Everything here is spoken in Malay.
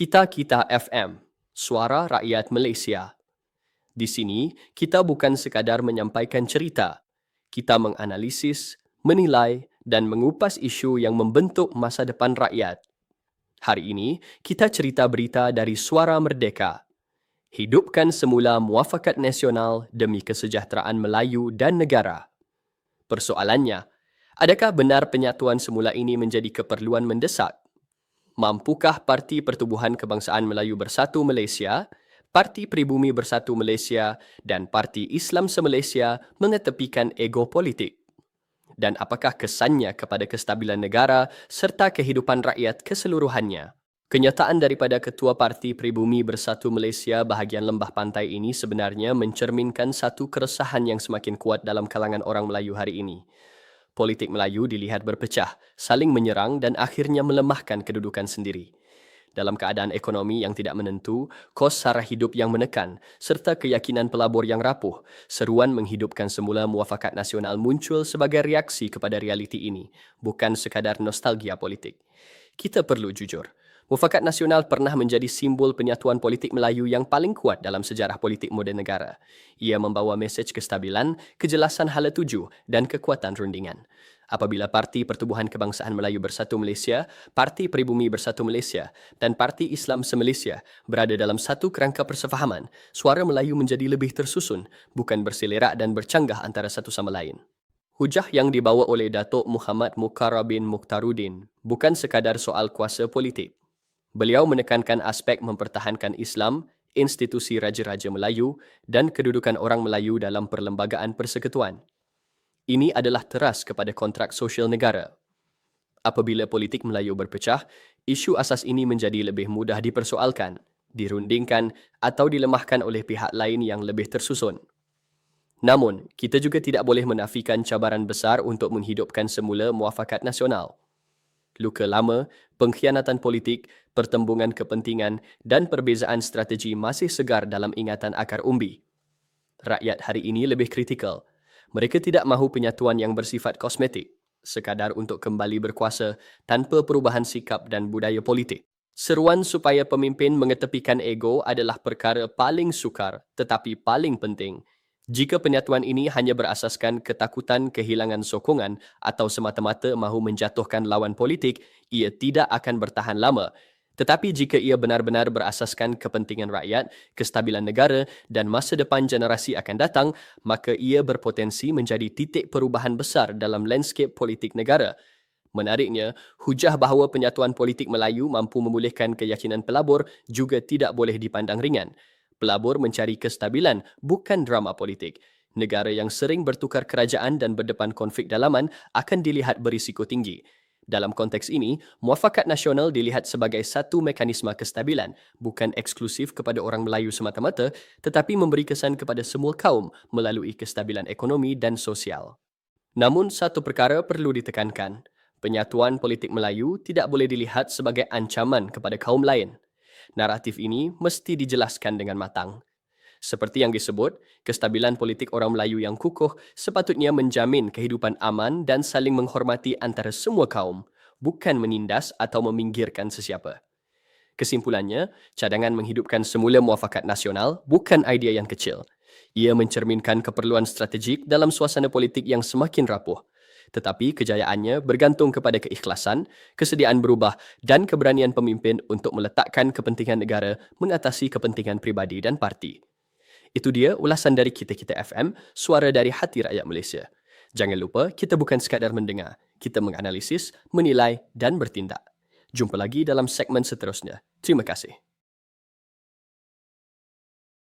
Kita-Kita FM, Suara Rakyat Malaysia. Di sini, kita bukan sekadar menyampaikan cerita. Kita menganalisis, menilai dan mengupas isu yang membentuk masa depan rakyat. Hari ini, kita cerita berita dari Suara Merdeka. Hidupkan semula muafakat nasional demi kesejahteraan Melayu dan negara. Persoalannya, adakah benar penyatuan semula ini menjadi keperluan mendesak? Mampukah Parti Pertubuhan Kebangsaan Melayu Bersatu Malaysia, Parti Pribumi Bersatu Malaysia dan Parti Islam Se-Malaysia mengetepikan ego politik? Dan apakah kesannya kepada kestabilan negara serta kehidupan rakyat keseluruhannya? Kenyataan daripada Ketua Parti Pribumi Bersatu Malaysia bahagian lembah pantai ini sebenarnya mencerminkan satu keresahan yang semakin kuat dalam kalangan orang Melayu hari ini. Politik Melayu dilihat berpecah, saling menyerang dan akhirnya melemahkan kedudukan sendiri. Dalam keadaan ekonomi yang tidak menentu, kos sara hidup yang menekan serta keyakinan pelabur yang rapuh, seruan menghidupkan semula muafakat nasional muncul sebagai reaksi kepada realiti ini, bukan sekadar nostalgia politik. Kita perlu jujur, Mufakat Nasional pernah menjadi simbol penyatuan politik Melayu yang paling kuat dalam sejarah politik moden negara. Ia membawa mesej kestabilan, kejelasan hala tuju dan kekuatan rundingan. Apabila Parti Pertubuhan Kebangsaan Melayu Bersatu Malaysia, Parti Peribumi Bersatu Malaysia dan Parti Islam Se-Malaysia berada dalam satu kerangka persefahaman, suara Melayu menjadi lebih tersusun, bukan berselerak dan bercanggah antara satu sama lain. Hujah yang dibawa oleh Datuk Muhammad Mukarrabin Mukhtaruddin bukan sekadar soal kuasa politik. Beliau menekankan aspek mempertahankan Islam, institusi Raja-Raja Melayu dan kedudukan orang Melayu dalam perlembagaan persekutuan. Ini adalah teras kepada kontrak sosial negara. Apabila politik Melayu berpecah, isu asas ini menjadi lebih mudah dipersoalkan, dirundingkan atau dilemahkan oleh pihak lain yang lebih tersusun. Namun, kita juga tidak boleh menafikan cabaran besar untuk menghidupkan semula muafakat nasional luka lama, pengkhianatan politik, pertembungan kepentingan dan perbezaan strategi masih segar dalam ingatan akar umbi. Rakyat hari ini lebih kritikal. Mereka tidak mahu penyatuan yang bersifat kosmetik, sekadar untuk kembali berkuasa tanpa perubahan sikap dan budaya politik. Seruan supaya pemimpin mengetepikan ego adalah perkara paling sukar tetapi paling penting jika penyatuan ini hanya berasaskan ketakutan kehilangan sokongan atau semata-mata mahu menjatuhkan lawan politik, ia tidak akan bertahan lama. Tetapi jika ia benar-benar berasaskan kepentingan rakyat, kestabilan negara dan masa depan generasi akan datang, maka ia berpotensi menjadi titik perubahan besar dalam landscape politik negara. Menariknya, hujah bahawa penyatuan politik Melayu mampu memulihkan keyakinan pelabur juga tidak boleh dipandang ringan pelabur mencari kestabilan bukan drama politik. Negara yang sering bertukar kerajaan dan berdepan konflik dalaman akan dilihat berisiko tinggi. Dalam konteks ini, muafakat nasional dilihat sebagai satu mekanisme kestabilan, bukan eksklusif kepada orang Melayu semata-mata, tetapi memberi kesan kepada semua kaum melalui kestabilan ekonomi dan sosial. Namun, satu perkara perlu ditekankan. Penyatuan politik Melayu tidak boleh dilihat sebagai ancaman kepada kaum lain naratif ini mesti dijelaskan dengan matang. Seperti yang disebut, kestabilan politik orang Melayu yang kukuh sepatutnya menjamin kehidupan aman dan saling menghormati antara semua kaum, bukan menindas atau meminggirkan sesiapa. Kesimpulannya, cadangan menghidupkan semula muafakat nasional bukan idea yang kecil. Ia mencerminkan keperluan strategik dalam suasana politik yang semakin rapuh tetapi kejayaannya bergantung kepada keikhlasan, kesediaan berubah dan keberanian pemimpin untuk meletakkan kepentingan negara mengatasi kepentingan pribadi dan parti. Itu dia ulasan dari Kita-Kita FM, suara dari hati rakyat Malaysia. Jangan lupa, kita bukan sekadar mendengar, kita menganalisis, menilai dan bertindak. Jumpa lagi dalam segmen seterusnya. Terima kasih.